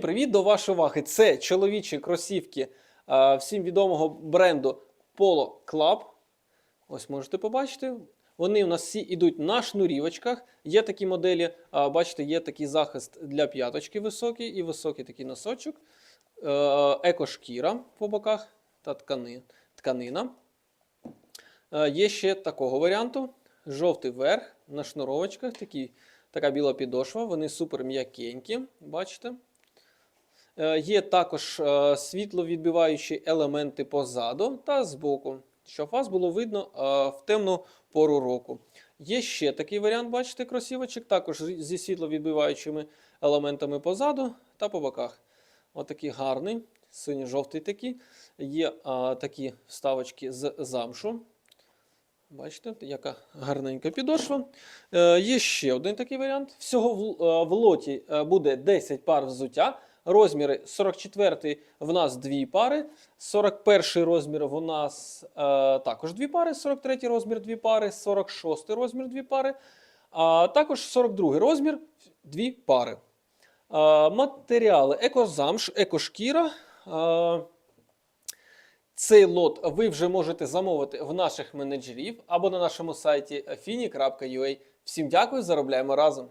Привіт до вашої уваги. Це чоловічі кросівки е, всім відомого бренду Polo Club. Ось можете побачити. Вони у нас всі йдуть на шнурівочках. Є такі моделі, а, бачите, є такий захист для п'яточки високий і високий такий носочок. Е, Екошкіра по боках та ткани, тканина. Е, Є ще такого варіанту: жовтий верх на шнуровочках, такий, така біла підошва. Вони супер м'якенькі, бачите. Е, Є також е, світловідбиваючі елементи позаду та збоку, щоб вас було видно е, в темну пору року. Є ще такий варіант, бачите, кросівочок, також зі світловідбиваючими елементами позаду та по боках. Отакий гарний, синьо-жовтий такий. Є е, такі вставочки з замшу. Бачите, яка гарненька підошва. Е, є ще один такий варіант. Всього в, в лоті буде 10 пар взуття. Розміри 44-й в нас дві пари, 41 розмір в нас е, також дві пари, 43 розмір дві пари, 46 розмір дві пари, а також 42 розмір дві пари. Е, матеріали екозамш, екошкіра. Е, цей лот ви вже можете замовити в наших менеджерів або на нашому сайті fini.ua. Всім дякую, заробляємо разом!